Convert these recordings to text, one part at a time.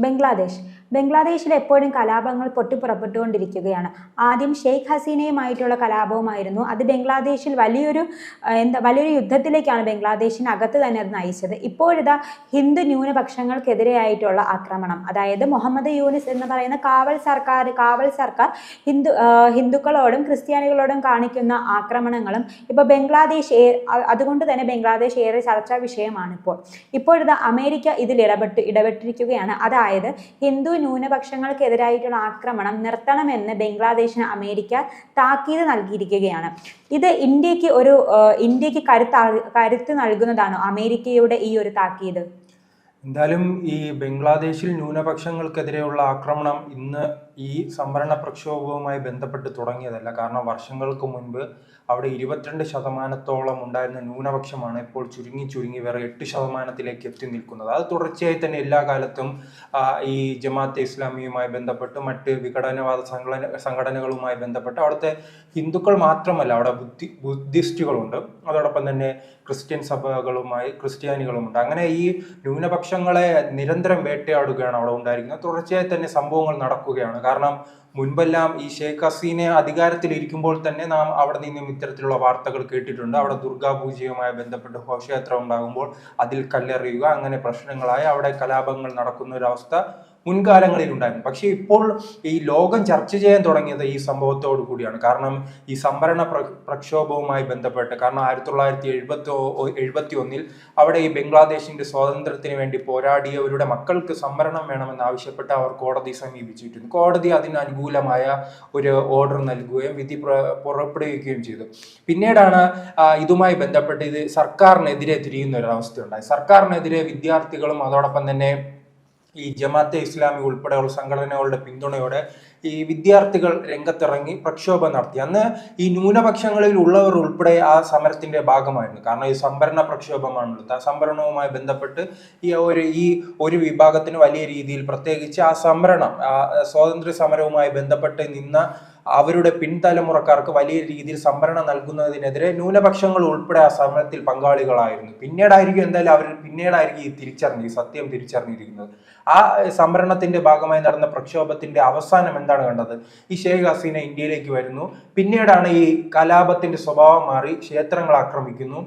ബംഗ്ലാദേശ്. ബംഗ്ലാദേശിൽ എപ്പോഴും കലാപങ്ങൾ പൊട്ടിപ്പുറപ്പെട്ടുകൊണ്ടിരിക്കുകയാണ്. ആദ്യം ഷെയ്ഖ് ഹസീനയുമായിട്ടുള്ള കലാപവുമായിരുന്നു. അത് ബംഗ്ലാദേശിൽ വലിയൊരു എന്താ വലിയൊരു യുദ്ധത്തിലേക്കാണ് ബംഗ്ലാദേശിനകത്ത് തന്നെ അത് നയിച്ചത്. ഇപ്പോഴിതാ ഹിന്ദു ന്യൂനപക്ഷങ്ങൾക്കെതിരെയായിട്ടുള്ള ആക്രമണം. അതായത് മുഹമ്മദ് യൂനിസ് എന്ന് പറയുന്ന കാവൽ സർക്കാർ കാവൽ സർക്കാർ ഹിന്ദു ഹിന്ദുക്കളോടും ക്രിസ്ത്യാനികളോടും കാണിക്കുന്ന ആക്രമണങ്ങളും ഇപ്പോൾ ബംഗ്ലാദേശ് അതുകൊണ്ട് തന്നെ ബംഗ്ലാദേശ് ഏറെ ചർച്ചാ വിഷയമാണ് ഇപ്പോൾ ഇപ്പോഴിതാ അമേരിക്ക ഇതിൽ ഇടപെട്ട് ഇടപെട്ടിരിക്കുകയാണ്. അതായത് ഹിന്ദു ന്യൂനപക്ഷങ്ങൾക്കെതിരായിട്ടുള്ള ആക്രമണം നിർത്തണമെന്ന് ബംഗ്ലാദേശിന് അമേരിക്ക താക്കീത് നൽകിയിരിക്കുകയാണ്. ഇത് ഇന്ത്യയ്ക്ക് ഒരു ഇന്ത്യയ്ക്ക് കരുത്ത് കരുത്ത് നൽകുന്നതാണ് അമേരിക്കയുടെ ഈ ഒരു താക്കീത്. എന്തായാലും ഈ ബംഗ്ലാദേശിൽ ന്യൂനപക്ഷങ്ങൾക്കെതിരെയുള്ള ആക്രമണം ഇന്ന് ഈ സംവരണ പ്രക്ഷോഭവുമായി ബന്ധപ്പെട്ട് തുടങ്ങിയതല്ല. കാരണം വർഷങ്ങൾക്ക് മുൻപ് അവിടെ ഇരുപത്തിരണ്ട് ശതമാനത്തോളം ഉണ്ടായിരുന്ന ന്യൂനപക്ഷമാണ് ഇപ്പോൾ ചുരുങ്ങി ചുരുങ്ങി വേറെ എട്ട് ശതമാനത്തിലേക്ക് എത്തി നിൽക്കുന്നത്. അത് തുടർച്ചയായി തന്നെ എല്ലാ കാലത്തും ഈ ജമാഅത്തെ ഇസ്ലാമിയുമായി ബന്ധപ്പെട്ട് മറ്റ് വിഘടനവാദ സംഘടന സംഘടനകളുമായി ബന്ധപ്പെട്ട് അവിടുത്തെ ഹിന്ദുക്കൾ മാത്രമല്ല അവിടെ ബുദ്ധി ബുദ്ധിസ്റ്റുകളുണ്ട്. അതോടൊപ്പം തന്നെ ക്രിസ്ത്യൻ സഭകളുമായി ക്രിസ്ത്യാനികളുമുണ്ട്. അങ്ങനെ ഈ ന്യൂനപക്ഷങ്ങളെ നിരന്തരം വേട്ടയാടുകയാണ് അവിടെ ഉണ്ടായിരിക്കുന്നത്. തുടർച്ചയായി തന്നെ സംഭവങ്ങൾ നടക്കുകയാണ്. കാരണം മുൻപെല്ലാം ഈ ഷെയ്ഖ് ഹസീനെ അധികാരത്തിലിരിക്കുമ്പോൾ തന്നെ നാം അവിടെ നിന്നും ഇത്തരത്തിലുള്ള വാർത്തകൾ കേട്ടിട്ടുണ്ട്. അവിടെ ദുർഗാ പൂജയുമായി ബന്ധപ്പെട്ട് ഘോഷയാത്ര ഉണ്ടാകുമ്പോൾ അതിൽ കല്ലെറിയുക അങ്ങനെ പ്രശ്നങ്ങളായി അവിടെ കലാപങ്ങൾ നടക്കുന്ന ഒരു അവസ്ഥ മുൻകാലങ്ങളിൽ ഉണ്ടായിരുന്നു പക്ഷേ ഇപ്പോൾ ഈ ലോകം ചർച്ച ചെയ്യാൻ തുടങ്ങിയത് ഈ സംഭവത്തോടു കൂടിയാണ്. കാരണം ഈ സംവരണ പ്രക്ഷോഭവുമായി ബന്ധപ്പെട്ട് കാരണം ആയിരത്തി തൊള്ളായിരത്തി എഴുപത്തി എഴുപത്തി ഒന്നിൽ അവിടെ ഈ ബംഗ്ലാദേശിന്റെ സ്വാതന്ത്ര്യത്തിന് വേണ്ടി പോരാടിയവരുടെ മക്കൾക്ക് സംവരണം വേണമെന്ന് ആവശ്യപ്പെട്ട് അവർ കോടതി സമീപിച്ചിട്ടുണ്ട് കോടതി അതിന് അനുകൂലമായ ഒരു ഓർഡർ നൽകുകയും വിധി പുറപ്പെടുവിക്കുകയും ചെയ്തു. പിന്നീടാണ് ഇതുമായി ബന്ധപ്പെട്ട് ഇത് സർക്കാരിനെതിരെ തിരിയുന്ന ഒരു അവസ്ഥ ഉണ്ടായി സർക്കാരിനെതിരെ വിദ്യാർത്ഥികളും അതോടൊപ്പം തന്നെ ഈ ജമാഅത്തെ ഇസ്ലാമി ഉൾപ്പെടെയുള്ള സംഘടനകളുടെ പിന്തുണയോടെ ഈ വിദ്യാർത്ഥികൾ രംഗത്തിറങ്ങി പ്രക്ഷോഭം നടത്തി. അന്ന് ഈ ന്യൂനപക്ഷങ്ങളിൽ ഉള്ളവർ ഉൾപ്പെടെ ആ സമരത്തിന്റെ ഭാഗമായിരുന്നു. കാരണം ഈ സംഭരണ പ്രക്ഷോഭമാണുള്ളത്. ആ സംഭരണവുമായി ബന്ധപ്പെട്ട് ഈ ഒരു ഈ ഒരു വിഭാഗത്തിന് വലിയ രീതിയിൽ പ്രത്യേകിച്ച് ആ സംവരണം ആ സ്വാതന്ത്ര്യ സമരവുമായി ബന്ധപ്പെട്ട് നിന്ന അവരുടെ പിൻതലമുറക്കാർക്ക് വലിയ രീതിയിൽ സംവരണം നൽകുന്നതിനെതിരെ ന്യൂനപക്ഷങ്ങൾ ഉൾപ്പെടെ ആ സമരത്തിൽ പങ്കാളികളായിരുന്നു. പിന്നീടായിരിക്കും എന്തായാലും അവർ പിന്നീടായിരിക്കും ഈ തിരിച്ചറിഞ്ഞ് സത്യം തിരിച്ചറിഞ്ഞിരിക്കുന്നത്. ആ സംവരണത്തിന്റെ ഭാഗമായി നടന്ന പ്രക്ഷോഭത്തിന്റെ അവസാനം എന്താണ് കണ്ടത്? ഈ ഷെയ്ഖ് ഹസീന ഇന്ത്യയിലേക്ക് വരുന്നു. പിന്നീടാണ് ഈ കലാപത്തിന്റെ സ്വഭാവം മാറി ക്ഷേത്രങ്ങൾ ആക്രമിക്കുന്നു.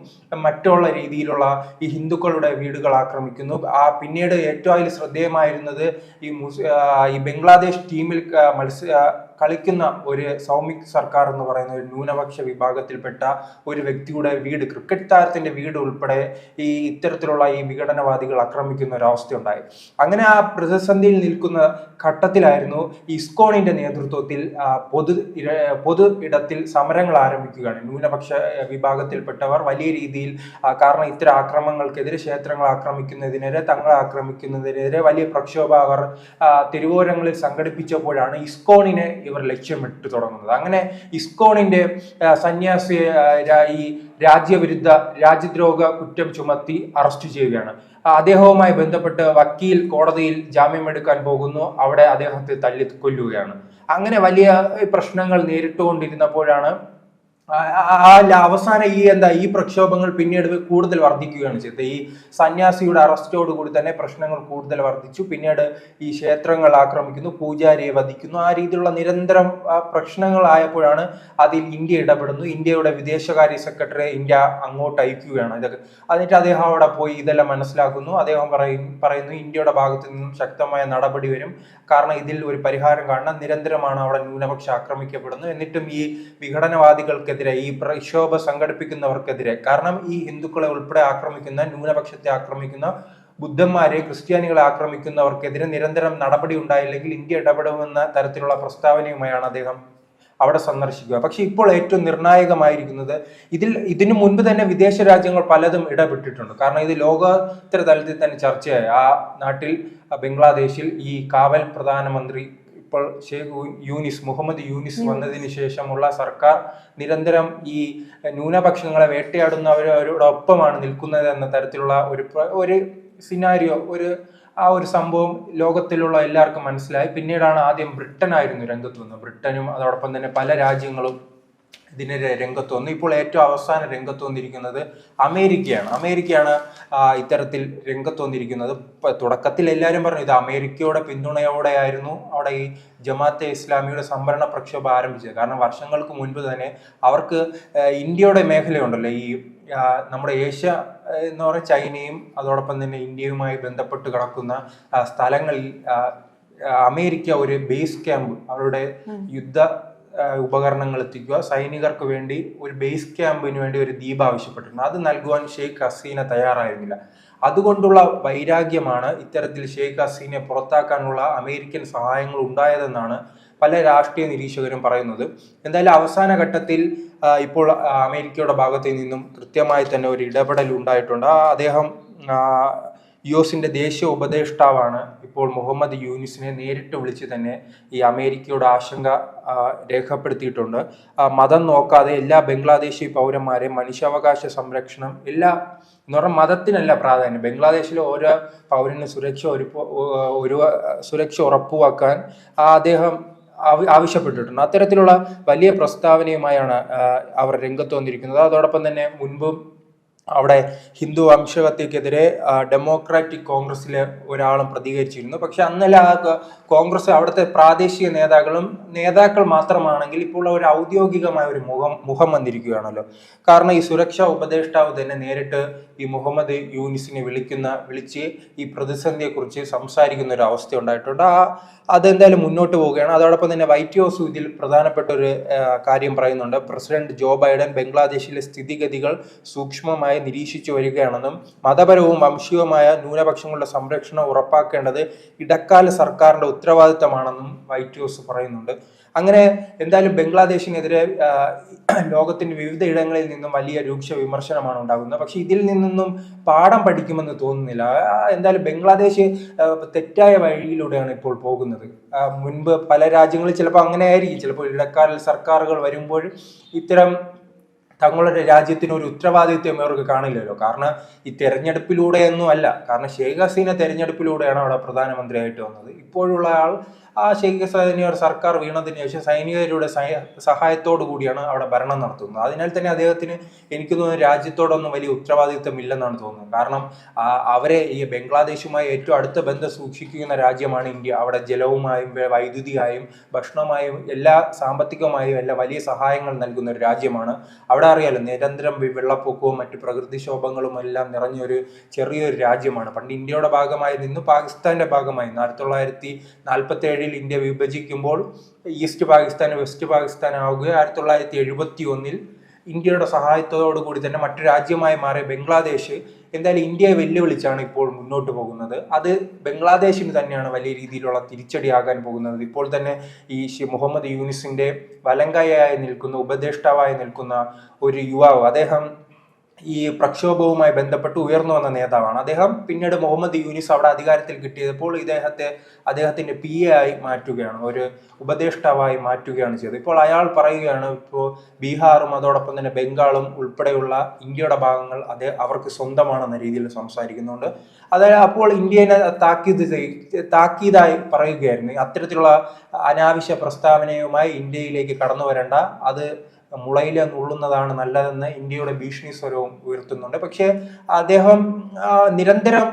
മറ്റുള്ള രീതിയിലുള്ള ഈ ഹിന്ദുക്കളുടെ വീടുകൾ ആക്രമിക്കുന്നു. ആ പിന്നീട് ഏറ്റവും അതിൽ ശ്രദ്ധേയമായിരുന്നത് ഈ മുസ് ഈ ബംഗ്ലാദേശ് ടീമിൽ മത്സ കളിക്കുന്ന ഒരു സൗമിക് സർക്കാർ എന്ന് പറയുന്ന ഒരു ന്യൂനപക്ഷ വിഭാഗത്തിൽപ്പെട്ട ഒരു വ്യക്തിയുടെ വീട് ക്രിക്കറ്റ് താരത്തിന്റെ വീട് ഉൾപ്പെടെ ഈ ഇത്തരത്തിലുള്ള ഈ വിഘടനവാദികൾ ആക്രമിക്കുന്ന ഒരു അവസ്ഥ ഉണ്ടായി അങ്ങനെ ആ പ്രതിസന്ധിയിൽ നിൽക്കുന്ന ഘട്ടത്തിലായിരുന്നു ഇസ്കോണിന്റെ നേതൃത്വത്തിൽ പൊതു പൊതു ഇടത്തിൽ സമരങ്ങൾ ആരംഭിക്കുകയാണ്. ന്യൂനപക്ഷ വിഭാഗത്തിൽപ്പെട്ടവർ വലിയ രീതിയിൽ കാരണം ഇത്തരം ആക്രമങ്ങൾക്കെതിരെ ക്ഷേത്രങ്ങൾ ആക്രമിക്കുന്നതിനെതിരെ തങ്ങളെ ആക്രമിക്കുന്നതിനെതിരെ വലിയ പ്രക്ഷോഭം അവർ തെരുവോരങ്ങളിൽ സംഘടിപ്പിച്ചപ്പോഴാണ് ഇസ്കോണിനെ ഇവർ ലക്ഷ്യമിട്ട് തുടങ്ങുന്നത്. അങ്ങനെ ഇസ്കോണിന്റെ സന്യാസി ഈ രാജ്യവിരുദ്ധ രാജ്യദ്രോഹ കുറ്റം ചുമത്തി അറസ്റ്റ് ചെയ്യുകയാണ്. അദ്ദേഹവുമായി ബന്ധപ്പെട്ട് വക്കീൽ കോടതിയിൽ ജാമ്യമെടുക്കാൻ പോകുന്നു. അവിടെ അദ്ദേഹത്തെ തല്ലി കൊല്ലുകയാണ് അങ്ങനെ വലിയ പ്രശ്നങ്ങൾ നേരിട്ടുകൊണ്ടിരുന്നപ്പോഴാണ് അവസാനം ഈ എന്താ ഈ പ്രക്ഷോഭങ്ങൾ പിന്നീട് കൂടുതൽ വർദ്ധിക്കുകയാണ് ചെയ്തത്. ഈ സന്യാസിയുടെ അറസ്റ്റോടുകൂടി തന്നെ പ്രശ്നങ്ങൾ കൂടുതൽ വർദ്ധിച്ചു. പിന്നീട് ഈ ക്ഷേത്രങ്ങൾ ആക്രമിക്കുന്നു പൂജാരിയെ വധിക്കുന്നു. ആ രീതിയിലുള്ള നിരന്തരം പ്രശ്നങ്ങളായപ്പോഴാണ് അതിൽ ഇന്ത്യ ഇടപെടുന്നു. ഇന്ത്യയുടെ വിദേശകാര്യ സെക്രട്ടറിയെ ഇന്ത്യ അങ്ങോട്ട് അയക്കുകയാണ്. ഇതൊക്കെ എന്നിട്ട് അദ്ദേഹം അവിടെ പോയി ഇതെല്ലാം മനസ്സിലാക്കുന്നു. അദ്ദേഹം പറയും പറയുന്നു ഇന്ത്യയുടെ ഭാഗത്തു നിന്നും ശക്തമായ നടപടി വരും. കാരണം ഇതിൽ ഒരു പരിഹാരം കാണണം. നിരന്തരമാണ് അവിടെ ന്യൂനപക്ഷം ആക്രമിക്കപ്പെടുന്നു. എന്നിട്ടും ഈ വിഘടനവാദികൾക്കെതിരെ ഈ പ്രക്ഷോഭ സംഘടിപ്പിക്കുന്നവർക്കെതിരെ കാരണം ഈ ഹിന്ദുക്കളെ ഉൾപ്പെടെ ആക്രമിക്കുന്ന ന്യൂനപക്ഷത്തെ ആക്രമിക്കുന്ന ബുദ്ധന്മാരെ ക്രിസ്ത്യാനികളെ ആക്രമിക്കുന്നവർക്കെതിരെ നിരന്തരം നടപടി ഉണ്ടായില്ലെങ്കിൽ ഇന്ത്യ ഇടപെടുമെന്ന തരത്തിലുള്ള പ്രസ്താവനയുമായാണ് അദ്ദേഹം അവിടെ സന്ദർശിക്കുക. പക്ഷെ ഇപ്പോൾ ഏറ്റവും നിർണായകമായിരിക്കുന്നത് ഇതിൽ ഇതിനു മുൻപ് തന്നെ വിദേശ രാജ്യങ്ങൾ പലതും ഇടപെട്ടിട്ടുണ്ട്. കാരണം ഇത് ലോകോത്തര തലത്തിൽ തന്നെ ചർച്ചയായി. ആ നാട്ടിൽ ബംഗ്ലാദേശിൽ ഈ കാവൽ പ്രധാനമന്ത്രി ഇപ്പോൾ ഷെയ്ഖ് യൂനിസ് മുഹമ്മദ് യൂനിസ് വന്നതിന് ശേഷമുള്ള സർക്കാർ നിരന്തരം ഈ ന്യൂനപക്ഷങ്ങളെ വേട്ടയാടുന്നവരോടൊപ്പമാണ് നിൽക്കുന്നത് എന്ന തരത്തിലുള്ള ഒരു ഒരു സിനാരിയോ ഒരു ആ ഒരു സംഭവം ലോകത്തിലുള്ള എല്ലാവർക്കും മനസ്സിലായി. പിന്നീടാണ് ആദ്യം ബ്രിട്ടനായിരുന്നു രംഗത്ത് വന്നത് ബ്രിട്ടനും അതോടൊപ്പം തന്നെ പല രാജ്യങ്ങളും ഇതിനെതിരെ രംഗത്ത് വന്നു. ഇപ്പോൾ ഏറ്റവും അവസാന രംഗത്ത് വന്നിരിക്കുന്നത് അമേരിക്കയാണ്. അമേരിക്കയാണ് ഇത്തരത്തിൽ രംഗത്ത് വന്നിരിക്കുന്നത്. തുടക്കത്തിൽ എല്ലാവരും പറഞ്ഞു ഇത് അമേരിക്കയുടെ പിന്തുണയോടെയായിരുന്നു അവിടെ ഈ ജമാഅത്തെ ഇസ്ലാമിയുടെ സംവരണ പ്രക്ഷോഭം ആരംഭിച്ചത്. കാരണം വർഷങ്ങൾക്ക് മുൻപ് തന്നെ അവർക്ക് ഇന്ത്യയുടെ മേഖലയുണ്ടല്ലോ. ഈ നമ്മുടെ ഏഷ്യ എന്ന് പറയുന്ന ചൈനയും അതോടൊപ്പം തന്നെ ഇന്ത്യയുമായി ബന്ധപ്പെട്ട് കിടക്കുന്ന സ്ഥലങ്ങളിൽ അമേരിക്ക ഒരു ബേസ് ക്യാമ്പ് അവരുടെ യുദ്ധ ഉപകരണങ്ങൾ എത്തിക്കുക. സൈനികർക്ക് വേണ്ടി ഒരു ബേസ് ക്യാമ്പിന് വേണ്ടി ഒരു ദ്വീപ് ആവശ്യപ്പെട്ടിരുന്നു അത് നൽകുവാൻ ഷെയ്ഖ് ഹസീന തയ്യാറായിരുന്നില്ല. അതുകൊണ്ടുള്ള വൈരാഗ്യമാണ് ഇത്തരത്തിൽ ഷെയ്ഖ് ഹസീനെ പുറത്താക്കാനുള്ള അമേരിക്കൻ സഹായങ്ങൾ ഉണ്ടായതെന്നാണ് പല രാഷ്ട്രീയ നിരീക്ഷകരും പറയുന്നത്. എന്തായാലും അവസാന ഘട്ടത്തിൽ ഇപ്പോൾ അമേരിക്കയുടെ ഭാഗത്തു നിന്നും കൃത്യമായി തന്നെ ഒരു ഇടപെടൽ ഉണ്ടായിട്ടുണ്ട്. അദ്ദേഹം യു എസിന്റെ ദേശീയ ഉപദേഷ്ടാവാണ് ഇപ്പോൾ മുഹമ്മദ് യൂനിസിനെ നേരിട്ട് വിളിച്ച് തന്നെ ഈ അമേരിക്കയുടെ ആശങ്ക രേഖപ്പെടുത്തിയിട്ടുണ്ട്. മതം നോക്കാതെ എല്ലാ ബംഗ്ലാദേശി പൗരന്മാരെയും മനുഷ്യാവകാശ സംരക്ഷണം എല്ലാ എന്ന് പറഞ്ഞാൽ മതത്തിനല്ല പ്രാധാന്യം. ബംഗ്ലാദേശിലെ ഓരോ പൗരന് സുരക്ഷ ഒരു ഒരു സുരക്ഷ ഉറപ്പുവാക്കാൻ അദ്ദേഹം ആവശ്യപ്പെട്ടിട്ടുണ്ട്. അത്തരത്തിലുള്ള വലിയ പ്രസ്താവനയുമായാണ് അവർ രംഗത്ത് വന്നിരിക്കുന്നത്. അതോടൊപ്പം തന്നെ മുൻപും അവിടെ ഹിന്ദു വംശഹത്യക്കെതിരെ ഡെമോക്രാറ്റിക് കോൺഗ്രസിലെ ഒരാളും പ്രതികരിച്ചിരുന്നു. പക്ഷെ അന്നലെ ആ കോൺഗ്രസ് അവിടുത്തെ പ്രാദേശിക നേതാക്കളും നേതാക്കൾ മാത്രമാണെങ്കിൽ ഇപ്പോൾ ഒരു ഔദ്യോഗികമായ ഒരു മുഖം മുഖം വന്നിരിക്കുകയാണല്ലോ. കാരണം ഈ സുരക്ഷാ ഉപദേഷ്ടാവ് തന്നെ നേരിട്ട് ഈ മുഹമ്മദ് യൂനിസിനെ വിളിക്കുന്ന വിളിച്ച് ഈ പ്രതിസന്ധിയെക്കുറിച്ച് സംസാരിക്കുന്ന ഒരു അവസ്ഥ ഉണ്ടായിട്ടുണ്ട്. ആ അതെന്തായാലും മുന്നോട്ട് പോവുകയാണ്. അതോടൊപ്പം തന്നെ വൈറ്റ് ഹൗസ് ഇതിൽ പ്രധാനപ്പെട്ട ഒരു കാര്യം പറയുന്നുണ്ട്. പ്രസിഡന്റ് ജോ ബൈഡൻ ബംഗ്ലാദേശിലെ സ്ഥിതിഗതികൾ സൂക്ഷ്മമായി നിരീക്ഷിച്ചു വരികയാണെന്നും മതപരവും വംശീയവുമായ ന്യൂനപക്ഷങ്ങളുടെ സംരക്ഷണം ഉറപ്പാക്കേണ്ടത് ഇടക്കാല സർക്കാരിന്റെ ഉത്തരവാദിത്തമാണെന്നും വൈറ്റ് ഹൗസ് പറയുന്നുണ്ട്. അങ്ങനെ എന്തായാലും ബംഗ്ലാദേശിനെതിരെ ലോകത്തിന്റെ വിവിധ ഇടങ്ങളിൽ നിന്നും വലിയ രൂക്ഷ വിമർശനമാണ് ഉണ്ടാകുന്നത്. പക്ഷെ ഇതിൽ നിന്നൊന്നും പാഠം പഠിക്കുമെന്ന് തോന്നുന്നില്ല. എന്തായാലും ബംഗ്ലാദേശ് തെറ്റായ വഴിയിലൂടെയാണ് ഇപ്പോൾ പോകുന്നത്. മുൻപ് പല രാജ്യങ്ങളിൽ ചിലപ്പോൾ അങ്ങനെ ആയിരിക്കും ചിലപ്പോൾ ഇടക്കാല സർക്കാരുകൾ വരുമ്പോൾ ഇത്തരം തങ്ങളുടെ രാജ്യത്തിന് ഒരു ഉത്തരവാദിത്വം അവർക്ക് കാണില്ലല്ലോ. കാരണം ഈ തെരഞ്ഞെടുപ്പിലൂടെയൊന്നും അല്ല കാരണം ഷെയ്ഖ് ഹസീന തെരഞ്ഞെടുപ്പിലൂടെയാണ് അവിടെ പ്രധാനമന്ത്രിയായിട്ട് വന്നത്. ഇപ്പോഴുള്ള ആൾ ആ ഷെയ്ഖ് ഹസീനയുടെ സർക്കാർ വീണതിന് ശേഷം സൈനികരുടെ സഹായ- സഹായത്തോടു കൂടിയാണ് അവിടെ ഭരണം നടത്തുന്നത്. അതിനാൽ തന്നെ അദ്ദേഹത്തിന് എനിക്ക് തോന്നുന്നു രാജ്യത്തോടൊന്നും വലിയ ഉത്തരവാദിത്വം ഇല്ലെന്നാണ് തോന്നുന്നത്. കാരണം അവരെ ഈ ബംഗ്ലാദേശുമായി ഏറ്റവും അടുത്ത ബന്ധം സൂക്ഷിക്കുന്ന രാജ്യമാണ് ഇന്ത്യ. അവിടെ ജലവുമായും വൈദ്യുതിയായും ഭക്ഷണമായും എല്ലാ സാമ്പത്തികമായും എല്ലാ വലിയ സഹായങ്ങൾ നൽകുന്ന ഒരു രാജ്യമാണ്. അവിടെ അറിയാലോ നിരന്തരം വെള്ളപ്പൊക്കവും മറ്റു പ്രകൃതിക്ഷോഭങ്ങളും എല്ലാം നിറഞ്ഞൊരു ചെറിയൊരു രാജ്യമാണ്. പണ്ട് ഇന്ത്യയുടെ ഭാഗമായി നിന്ന് പാകിസ്ഥാന്റെ ഭാഗമായി ആയിരത്തി തൊള്ളായിരത്തി നാൽപ്പത്തി ഏഴിൽ ഇന്ത്യ വിഭജിക്കുമ്പോൾ ഈസ്റ്റ് പാകിസ്ഥാൻ വെസ്റ്റ് പാകിസ്ഥാൻ ആവുകയും ആയിരത്തി തൊള്ളായിരത്തി എഴുപത്തി ഒന്നിൽ ഇന്ത്യയുടെ സഹായത്തോടു കൂടി തന്നെ മറ്റു രാജ്യമായി മാറിയ ബംഗ്ലാദേശ് എന്തായാലും ഇന്ത്യയെ വെല്ലുവിളിച്ചാണ് ഇപ്പോൾ മുന്നോട്ട് പോകുന്നത്. അത് ബംഗ്ലാദേശിന് തന്നെയാണ് വലിയ രീതിയിലുള്ള തിരിച്ചടിയാകാൻ പോകുന്നത്. ഇപ്പോൾ തന്നെ ഈ മുഹമ്മദ് യൂനിസിന്റെ വലങ്കയായി നിൽക്കുന്ന ഉപദേഷ്ടാവായി നിൽക്കുന്ന ഒരു യുവാവ് അദ്ദേഹം ഈ പ്രക്ഷോഭവുമായി ബന്ധപ്പെട്ട് ഉയർന്നു വന്ന നേതാവാണ്. അദ്ദേഹം പിന്നീട് മുഹമ്മദ് യൂനിസ് അവിടെ അധികാരത്തിൽ കിട്ടിയപ്പോൾ ഇദ്ദേഹത്തെ അദ്ദേഹത്തിന്റെ പി എ ആയി മാറ്റുകയാണ് ഒരു ഉപദേഷ്ടാവായി മാറ്റുകയാണ് ചെയ്തത്. ഇപ്പോൾ അയാൾ പറയുകയാണ് ഇപ്പോൾ ബീഹാറും അതോടൊപ്പം തന്നെ ബംഗാളും ഉൾപ്പെടെയുള്ള ഇന്ത്യയുടെ ഭാഗങ്ങൾ അവർക്ക് സ്വന്തമാണെന്ന രീതിയിൽ സംസാരിക്കുന്നുണ്ട്. അതായത് അപ്പോൾ ഇന്ത്യനെ താക്കീത് താക്കീതായി പറയുകയായിരുന്നു. അത്തരത്തിലുള്ള അനാവശ്യ പ്രസ്താവനയുമായി ഇന്ത്യയിലേക്ക് കടന്നു വരേണ്ട അത് മുളയിലെ നുള്ളുന്നതാണ് നല്ലതെന്ന് ഇന്ത്യയുടെ ഭീഷണി സ്വരവും ഉയർത്തുന്നുണ്ട്. പക്ഷേ അദ്ദേഹം നിരന്തരം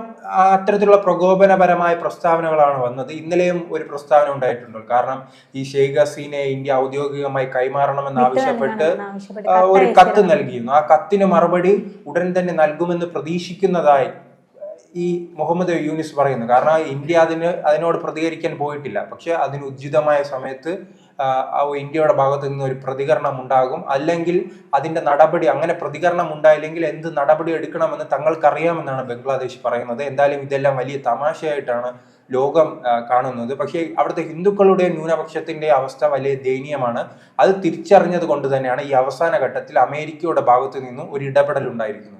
അത്തരത്തിലുള്ള പ്രകോപനപരമായ പ്രസ്താവനകളാണ് വന്നത്. ഇന്നലെയും ഒരു പ്രസ്താവന ഉണ്ടായിട്ടുണ്ട്. കാരണം ഈ ഷെയ്ഖ് ഹസീനെ ഇന്ത്യ ഔദ്യോഗികമായി കൈമാറണമെന്ന് ആവശ്യപ്പെട്ട് ആവശ്യപ്പെട്ട് ഒരു കത്ത് നൽകിയിരുന്നു. ആ കത്തിന് മറുപടി ഉടൻ തന്നെ നൽകുമെന്ന് പ്രതീക്ഷിക്കുന്നതായി ഈ മുഹമ്മദ് യൂനിസ് പറയുന്നു. കാരണം ഇന്ത്യ അതിന് അതിനോട് പ്രതികരിക്കാൻ പോയിട്ടില്ല. പക്ഷെ അതിന് ഉചിതമായ സമയത്ത് ഇന്ത്യയുടെ ഭാഗത്ത് നിന്ന് ഒരു പ്രതികരണം ഉണ്ടാകും. അല്ലെങ്കിൽ അതിന്റെ നടപടി അങ്ങനെ പ്രതികരണം ഉണ്ടായില്ലെങ്കിൽ എന്ത് നടപടി എടുക്കണമെന്ന് തങ്ങൾക്കറിയാമെന്നാണ് ബംഗ്ലാദേശ് പറയുന്നത്. എന്തായാലും ഇതെല്ലാം വലിയ തമാശയായിട്ടാണ് ലോകം കാണുന്നത്. പക്ഷേ അവിടുത്തെ ഹിന്ദുക്കളുടെ ന്യൂനപക്ഷത്തിന്റെ അവസ്ഥ വലിയ ദയനീയമാണ്. അത് തിരിച്ചറിഞ്ഞത് കൊണ്ട് തന്നെയാണ് ഈ അവസാന ഘട്ടത്തിൽ അമേരിക്കയുടെ ഭാഗത്തു നിന്നും ഒരു ഇടപെടൽ ഉണ്ടായിരിക്കുന്നത്.